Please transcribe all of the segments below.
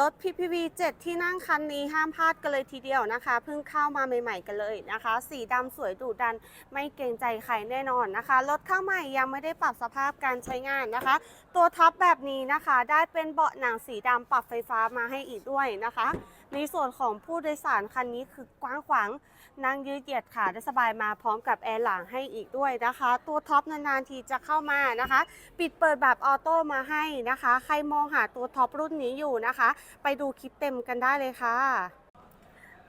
รถ PPV 7 ที่นั่งคันนี้ห้ามพลาดกันเลยทีเดียวนะคะเพิ่งเข้ามาใหม่ ๆ กันเลยนะคะ สีดำสวยดุดันไม่เกรงใจใครแน่นอนนะคะ รถเข้าใหม่ยังไม่ได้ปรับสภาพการใช้งานนะคะ ตัวท็อปแบบนี้นะคะ ได้เป็นเบาะหนังสีดำปรับไฟฟ้ามาให้อีกด้วยนะคะ ในส่วนของผู้โดยสารคันนี้คือกว้างขวางนั่งยืดเหยียดขาได้สบายมาพร้อมกับแอร์หลังให้อีกด้วยนะคะ ตัวท็อปนานๆทีจะเข้ามานะคะ ปิดเปิดแบบออโต้มาให้นะคะ ใครมองหาตัวท็อปรุ่นนี้อยู่นะคะ ไปดูคลิปเต็มกันได้เลยค่ะ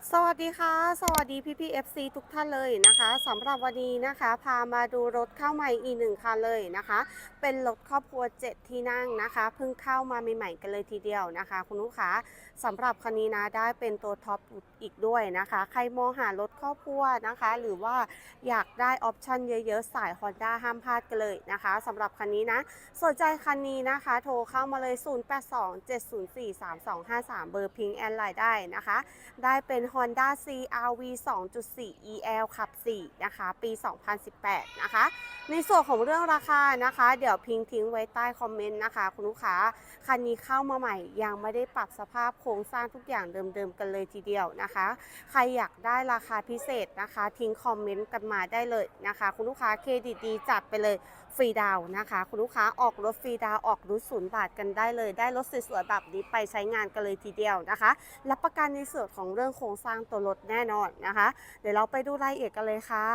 สวัสดีค่ะ สวัสดีพี่พีเอฟซีทุกท่านเลยนะคะสำหรับวันนี้นะคะ พามาดูรถเข้าใหม่อีกหนึ่งคันเลยนะคะ เป็นรถครอบครัว 7 ที่นั่งนะคะเพิ่งเข้ามาใหม่ๆกันเลยทีเดียวนะคะ คุณลูกค้าสำหรับคันนี้นะได้เป็นตัวท็อปอีกด้วยนะคะ ใครมองหารถครอบครัวนะคะ หรือว่าอยากได้ออปชันเยอะๆ สาย Honda ห้ามพลาดกันเลยนะคะสำหรับคันนี้นะสนใจคันนี้นะคะ โทรเข้ามาเลย 0827043253 เบอร์พิงแอนไลน์ได้นะคะ ได้เป็น Honda CRV 2.4 EL ขับ 4 นะคะ ปี 2018 นะคะ ในส่วนของเรื่องราคานะคะ เดี๋ยวพิงทิ้งไว้ใต้คอมเมนต์นะคะ คุณลูกค้า คันนี้เข้ามาใหม่ยังไม่ได้ปรับสภาพโครงสร้างทุกอย่างเดิมๆกันเลยทีเดียวนะคะใครอยากได้ราคาพิเศษนะคะ ทิ้งคอมเมนต์กันมาได้เลยนะคะ คุณลูกค้าเครดิตดีจัดไปเลยฟรีดาวนะคะ คุณลูกค้าออกรถฟรีดาวออกรถศูนย์บาทกันได้เลย ได้รถสวยๆแบบนี้ไปใช้งานกันเลยทีเดียวนะคะรับประกันในส่วนของเรื่องโครงสร้างตัวรถแน่นอนนะคะ เดี๋ยวเราไปดูรายละเอียดกันเลยค่ะ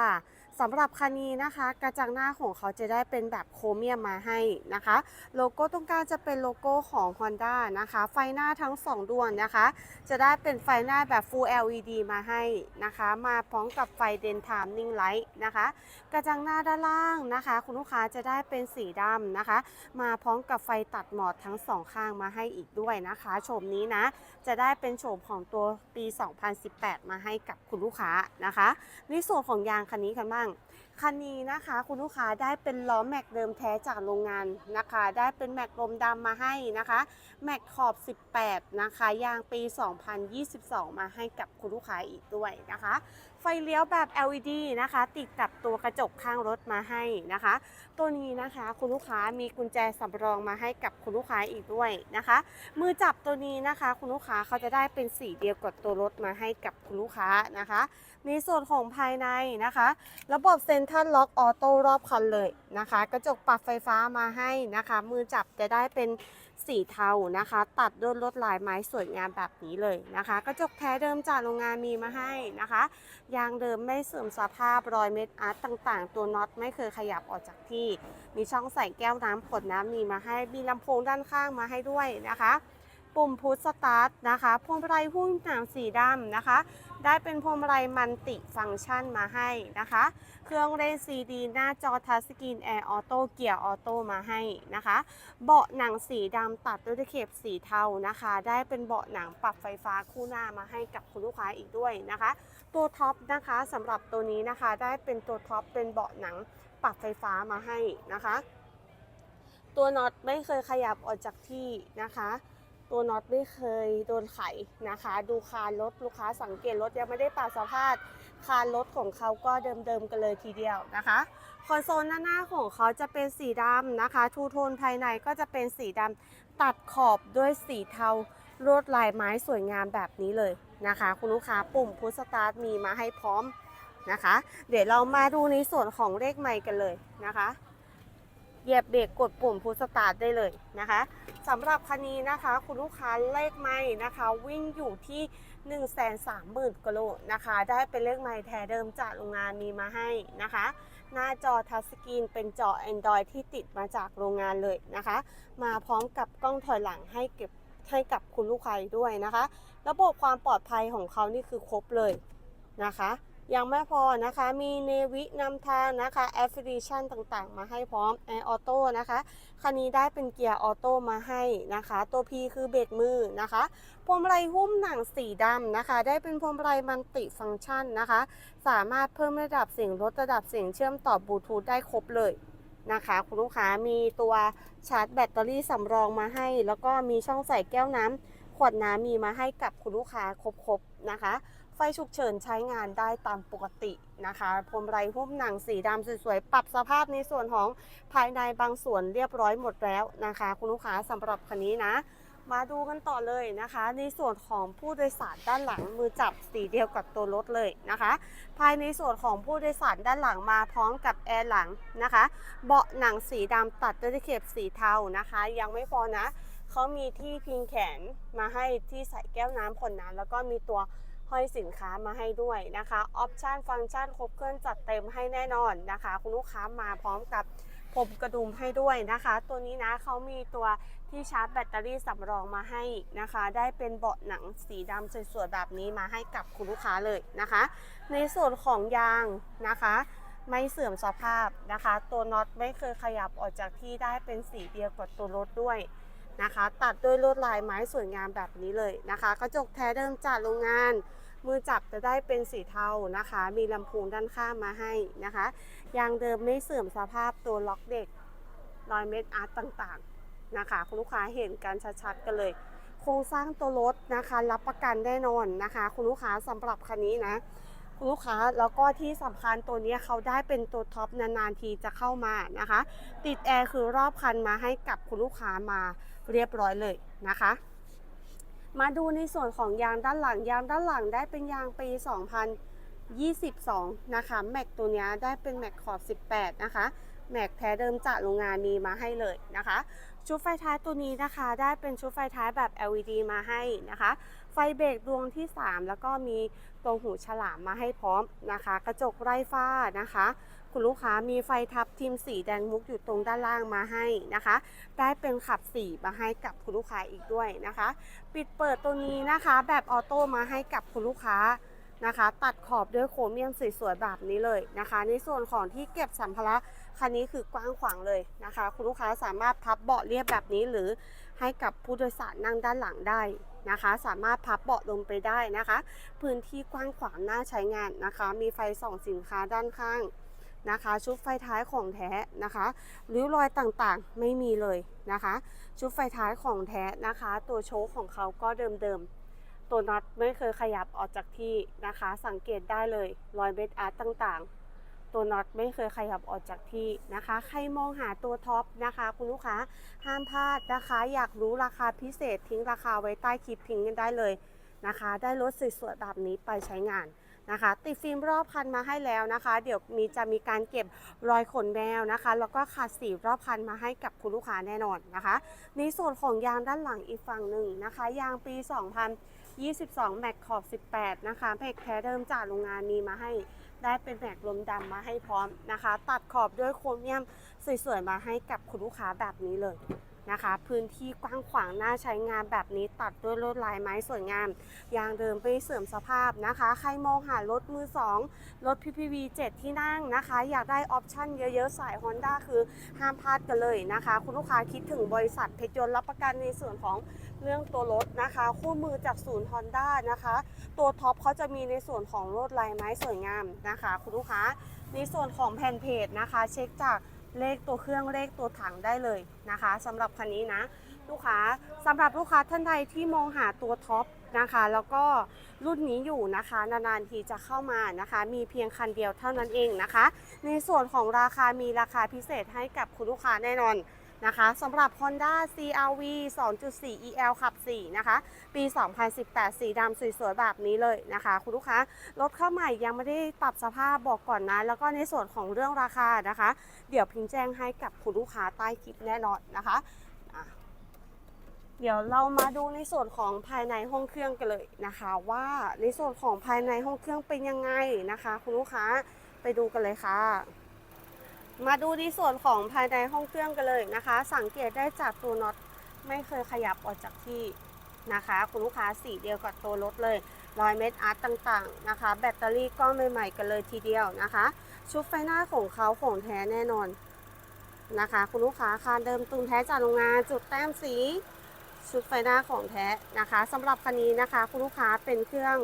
สำหรับคันนี้นะคะ กระจังหน้าของเขาจะได้เป็นแบบโครเมียมมาให้นะคะ โลโก้ตรงกลางจะเป็นโลโก้ของ Honda นะคะ ไฟหน้าทั้ง 2 ดวงนะคะ จะได้เป็นไฟหน้าแบบ Full LED มาให้นะคะ มาพร้อมกับไฟ Daytime Running Light นะคะ กระจังหน้าด้านล่างนะคะ คุณลูกค้าจะได้เป็นสีดำนะคะ มาพร้อมกับไฟตัดหมอดทั้งสองข้างมาให้อีกด้วยนะคะโฉมนี้นะ จะได้เป็นโฉมของตัวปี 2018 มาให้กับคุณลูกค้านะคะ ในส่วนของยางคันนี้กันบ้างคันนี้นะคะคุณลูกค้าได้เป็นล้อแม็กเดิมแท้จากโรงงานนะคะ ได้เป็นแม็กลมดำมาให้นะคะแม็กขอบ 18 นะคะยางปี 2022 มาให้กับคุณลูกค้าอีกด้วยนะคะ ไฟเลี้ยวแบบ LED นะคะ ติดกับตัวกระจกข้างรถมาให้นะคะ ตัวนี้นะคะคุณลูกค้ามีกุญแจสำรองมาให้กับคุณลูกค้าอีกด้วยนะคะ มือจับตัวนี้นะคะ คุณลูกค้าเขาจะได้เป็นสีเดียวกับตัวรถมาให้กับคุณลูกค้านะคะในส่วนของภายในนะคะ ระบบเซ็นทรัลล็อกออโต้รอบคันเลยนะคะ กระจกปรับไฟฟ้ามาให้นะคะ มือจับจะได้เป็น สีเทานะคะ ตัดด้วยลวดลายไม้สวยงามแบบนี้เลยนะคะ กระจกแท้เดิมจากโรงงานมีมาให้นะคะ ยางเดิมไม่เสื่อมสภาพรอยเม็ดอาร์ตต่างๆ ตัวน็อตไม่เคยขยับออกจากที่ มีช่องใส่แก้วน้ำขวดน้ำมีมาให้มีลำโพงด้านข้างมาให้ด้วยนะคะ ปุ่มพุชสตาร์ทนะคะ พวงมาลัยหุ้มหนังสีดำนะคะ ได้เป็นพวงมาลัยมันติฟังก์ชันมาให้นะคะ เครื่องเล่นซีดีหน้าจอทัชสกรีนแอร์ออโต้เกียร์ออโต้มาให้นะคะ เบาะหนังสีดำตัดด้วยตะเข็บสีเทานะคะ ได้เป็นเบาะหนังปรับไฟฟ้าคู่หน้ามาให้กับคุณลูกค้าอีกด้วยนะคะ ตัวท็อปนะคะสำหรับตัวนี้นะคะได้เป็นตัวท็อปเป็นเบาะหนังปรับไฟฟ้ามาให้นะคะ ตัวน็อตไม่เคยขยับออกจากที่นะคะ ตัวน็อตไม่เคยโดนไขนะคะ ดูคานรถลูกค้าสังเกตรถยังไม่ได้ปรับสภาพคานรถของเขาก็เดิมๆกันเลยทีเดียวนะคะคอนโซลหน้าหน้าของเขาจะเป็นสีดำนะคะ ทูโทนภายในก็จะเป็นสีดำตัดขอบด้วยสีเทาลวดลายไม้สวยงามแบบนี้เลยนะคะ คุณลูกค้าปุ่มพุชสตาร์ทมีมาให้พร้อมนะคะ เดี๋ยวเรามาดูในส่วนของเลขไมค์กันเลยนะคะ เหยียบเบรกกดปุ่มพุชสตาร์ทได้เลยนะคะสำหรับคันนี้นะคะ คุณลูกค้าเลขไม้นะคะ วิ่งอยู่ที่ 1 3 0 0 0 0กิโลนะคะ ได้เป็นเลขไม้แท้เดิมจากโรงงานมีมาให้นะคะ หน้าจอทัชสกรีนเป็นจอ Android ที่ติดมาจากโรงงานเลยนะคะ มาพร้อมกับกล้องถอยหลังให้เก็บให้กับคุณลูกค้าด้วยนะคะ ระบบความปลอดภัยของเขานี่คือครบเลยนะคะ ยังไม่พอนะคะ มีเนวินำทางนะคะแอปพลิชันต่างๆ มาให้พร้อมแอร์ออโต้นะคะ คันนี้ได้เป็นเกียร์ออโต้มาให้นะคะ ตัว P คือเบรกมือนะคะ พวงมาลัยหุ้มหนังสีดำนะคะ ได้เป็นพวงมาลัยมันติฟังก์ชันนะคะ สามารถเพิ่มระดับเสียงลดระดับเสียงเชื่อมต่อบลูทูธได้ครบเลยนะคะคุณลูกค้ามีตัวชาร์จแบตเตอรี่สำรองมาให้ แล้วก็มีช่องใส่แก้วน้ำขวดน้ำมีมาให้กับคุณลูกค้าครบๆนะคะ ไฟฉุกเฉินใช้งานได้ตามปกตินะคะพวงมาลัยหุ้มหนังสีดำสวยๆ ปรับสภาพในส่วนของภายในบางส่วนเรียบร้อยหมดแล้วนะคะ คุณลูกค้าสำหรับคันนี้นะ มาดูกันต่อเลยนะคะ ในส่วนของผู้โดยสารด้านหลังมือจับสีเดียวกับตัวรถเลยนะคะ ภายในส่วนของผู้โดยสารด้านหลังมาพร้อมกับแอร์หลังนะคะ เบาะหนังสีดำตัดด้วยตะเข็บสีเทานะคะ ยังไม่พอนะเขามีที่พิงแขนมาให้ที่ใส่แก้วน้ำขนน้ำแล้วก็มีตัว ห้อยสินค้ามาให้ด้วยนะคะออปชันฟังก์ชันครบเครื่องจัดเต็มให้แน่นอนนะคะ คุณลูกค้ามาพร้อมกับผมกระดุมให้ด้วยนะคะ ตัวนี้นะเขามีตัวที่ชาร์จแบตเตอรี่สำรองมาให้นะคะ ได้เป็นเบาะหนังสีดำสวยๆแบบนี้มาให้กับคุณลูกค้าเลยนะคะ ในส่วนของยางนะคะ ไม่เสื่อมสภาพนะคะ ตัวน็อตไม่เคยขยับออกจากที่ได้เป็นสีเดียวกับตัวรถด้วยนะคะ ตัดด้วยลวดลายไม้สวยงามแบบนี้เลยนะคะ กระจกแท้เดิมจากโรงงาน มือจับจะได้เป็นสีเทานะคะ มีลำโพงด้านข้างมาให้นะคะ ยางเดิมไม่เสื่อมสภาพตัวล็อกเด็กรอยเม็ดอาร์ตต่างๆนะคะ คุณลูกค้าเห็นกันชัดๆกันเลย โครงสร้างตัวรถนะคะ รับประกันแน่นอนนะคะ คุณลูกค้าสำหรับคันนี้นะคุณลูกค้าแล้วก็ที่สำคัญตัวนี้เขาได้เป็นตัวท็อปนานๆทีจะเข้ามานะคะ ติดแอร์คือรอบคันมาให้กับคุณลูกค้ามาเรียบร้อยเลยนะคะ มาดูในส่วนของยางด้านหลังยางด้านหลังได้เป็นยางปี 2022 นะคะ แม็กตัวนี้ได้เป็นแม็กขอบ 18 นะคะ แม็กแท้เดิมจากโรงงานมีมาให้เลยนะคะ ชุดไฟท้ายตัวนี้นะคะได้เป็นชุดไฟท้ายแบบ LED มาให้นะคะ ไฟเบรกดวงที่ 3 แล้วก็มีตรงหูฉลามมาให้พร้อมนะคะ กระจกไร้ฝ้านะคะ คุณลูกค้ามีไฟทับทิมสีแดงมุกอยู่ตรงด้านล่างมาให้นะคะ ได้เป็นขับสีมาให้กับคุณลูกค้าอีกด้วยนะคะ ปิดเปิดตัวนี้นะคะแบบออโต้มาให้กับคุณลูกค้านะคะ ตัดขอบด้วยโครเมียมสวยๆแบบนี้เลยนะคะ ในส่วนของที่เก็บสัมภาระคันนี้คือกว้างขวางเลยนะคะ คุณลูกค้าสามารถพับเบาะเรียบแบบนี้หรือให้กับผู้โดยสารนั่งด้านหลังได้นะคะ สามารถพับเบาะลงไปได้นะคะ พื้นที่กว้างขวางน่าใช้งานนะคะ มีไฟส่องสินค้าด้านข้าง นะคะ ชุดไฟท้ายของแท้นะคะริ้วรอยต่างๆไม่มีเลยนะคะ ชุดไฟท้ายของแท้นะคะ ตัวโชคของเขาก็เดิมๆ ตัวน็อตไม่เคยขยับออกจากที่นะคะ สังเกตได้เลยรอยเบดอาร์ตต่างๆ ตัวน็อตไม่เคยขยับออกจากที่นะคะ ใครมองหาตัวท็อปนะคะ คุณลูกค้าห้ามพลาดนะคะ อยากรู้ราคาพิเศษทิ้งราคาไว้ใต้คลิปทิ้งกันได้เลยนะคะ ได้รถสวยๆแบบนี้ไปใช้งาน นะคะ ติดฟิล์มรอบคันมาให้แล้วนะคะ เดี๋ยวมีจะมีการเก็บรอยขนแมวนะคะ แล้วก็ขัดสีรอบคันมาให้กับคุณลูกค้าแน่นอนนะคะ ในส่วนของยางด้านหลังอีกฝั่งหนึ่งนะคะ ยางปี 2022 แม็กขอบ 18 นะคะแม็กแท้เดิมจากโรงงานมีมาให้ได้เป็นแม็กลมดำมาให้พร้อมนะคะ ตัดขอบด้วยโครเมียมสวยๆมาให้กับคุณลูกค้าแบบนี้เลย นะคะ พื้นที่กว้างขวางน่าใช้งานแบบนี้ตัดด้วยลวดลายไม้สวยงามยางเดิมไม่เสื่อมสภาพนะคะ ใครมองหารถมือ 2 รถ PPV 7 ที่นั่งนะคะ อยากได้ออปชั่นเยอะๆ สาย Honda คือห้ามพลาดกันเลยนะคะ คุณลูกค้าคิดถึงบริษัทเพชรยนต์รับประกันในส่วนของเรื่องตัวรถนะคะ คู่มือจากศูนย์ Honda นะคะ ตัวท็อปเขาจะมีในส่วนของลวดลายไม้สวยงามนะคะ คุณลูกค้าในส่วนของแผ่นเพจนะคะ เช็คจาก เลขตัวเครื่องเลขตัวถังได้เลยนะคะสำหรับคันนี้นะ ลูกค้าสำหรับลูกค้าท่านใดที่มองหาตัวท็อปนะคะ แล้วก็รุ่นนี้อยู่นะคะ นานๆทีจะเข้ามานะคะ มีเพียงคันเดียวเท่านั้นเองนะคะ ในส่วนของราคามีราคาพิเศษให้กับคุณลูกค้าแน่นอน นะคะสำหรับ Honda CRV 2.4 EL ขับ 4 นะคะ ปี 2018 สีดำสวยๆ แบบนี้เลยนะคะ คุณลูกค้ารถเข้าใหม่ยังไม่ได้ปรับสภาพบอกก่อนนะ แล้วก็ในส่วนของเรื่องราคานะคะ เดี๋ยวพิงแจ้งให้กับคุณลูกค้าใต้คลิปแน่นอนนะคะอะเดี๋ยวเรามาดูในส่วนของภายในห้องเครื่องกันเลยนะคะ ว่าในส่วนของภายในห้องเครื่องเป็นยังไงนะคะ คุณลูกค้าไปดูกันเลยค่ะ มาดูในส่วนของภายในห้องเครื่องกันเลยนะคะ สังเกตได้จากตัวน็อตไม่เคยขยับออกจากที่นะคะ คุณลูกค้าสีเดียวกับตัวรถเลยรอยเม็ดอาร์ตต่างๆนะคะ แบตเตอรี่ก็ใหม่ๆกันเลยทีเดียวนะคะ ชุดไฟหน้าของเขาของแท้แน่นอนนะคะ คุณลูกค้าคานเดิมตุนแท้จากโรงงานจุดแต้มสี ชุดไฟหน้าของแท้นะคะสำหรับคันนี้นะคะ คุณลูกค้าเป็นเครื่อง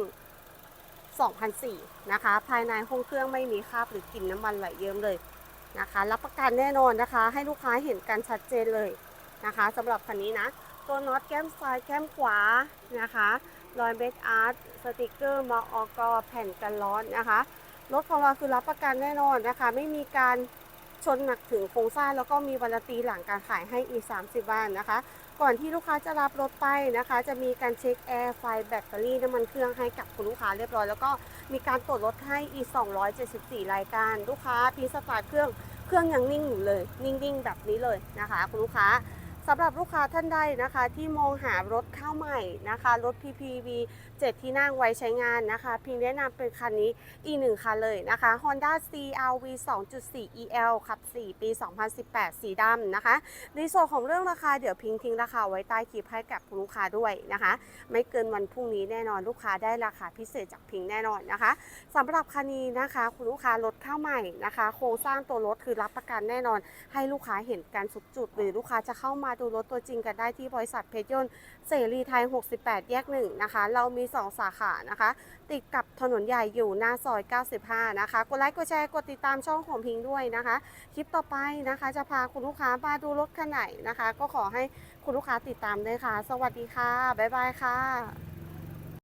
2004นะคะ ภายในห้องเครื่องไม่มีคราบหรือกลิ่นน้ำมันไหลเยิ้มเลย นะคะ รับประกันแน่นอนนะคะ ให้ลูกค้าเห็นกันชัดเจนเลยนะคะสำหรับคันนี้นะ ตัวน็อตแก้มซ้ายแก้มขวานะคะรอยเบสอาร์ตสติกเกอร์มออกแผ่นกันร้อนนะคะ รถของเราคือรับประกันแน่นอนนะคะ ไม่มีการชนหนักถึงโครงสร้างแล้วก็มีวันตีหลังการขายให้อีก 30 วันนะคะ ก่อนที่ลูกค้าจะรับรถไปนะคะ จะมีการเช็คแอร์ไฟแบตเตอรี่น้ำมันเครื่องให้กับคุณลูกค้าเรียบร้อย แล้วก็มีการตรวจรถให้อีก 274 รายการ ลูกค้าพีสตาร์ทเครื่องเครื่องยังนิ่งอยู่เลย นิ่งๆแบบนี้เลยนะคะ คุณลูกค้าสำหรับลูกค้าท่านใดนะคะ ที่มองหารถเข้าใหม่นะคะ รถ PPV 7 ที่นั่งไว้ใช้งานนะคะพิงแนะนำเป็นคันนี้อีกหนึ่งคันเลยนะคะ Honda CRV 2.4 EL ขับ 4 ปี 2018 สีดำนะคะ ในส่วนของเรื่องราคาเดี๋ยวพิงทิ้งราคาไว้ใต้คลิปให้กับคุณลูกค้าด้วยนะคะ ไม่เกินวันพรุ่งนี้แน่นอนลูกค้าได้ราคาพิเศษจากพิงแน่นอนนะคะสำหรับคันนี้นะคะคุณลูกค้ารถเข้าใหม่นะคะ โครงสร้างตัวรถคือรับประกันแน่นอน ให้ลูกค้าเห็นการสุดจุด หรือลูกค้าจะเข้ามาดูรถตัวจริงกันได้ที่บริษัทเพชรยนต์เสรีไทย 68 แยกหนึ่งนะคะ เรามี2 สาขานะคะ ติดกับถนนใหญ่อยู่หน้าซอย 95 นะคะ กดไลค์กดแชร์กดติดตามช่องของพิงด้วยนะคะ คลิปต่อไปนะคะ จะพาคุณลูกค้ามาดูรถคันไหนนะคะ ก็ขอให้คุณลูกค้าติดตามด้วยค่ะ สวัสดีค่ะ บ๊ายบายค่ะ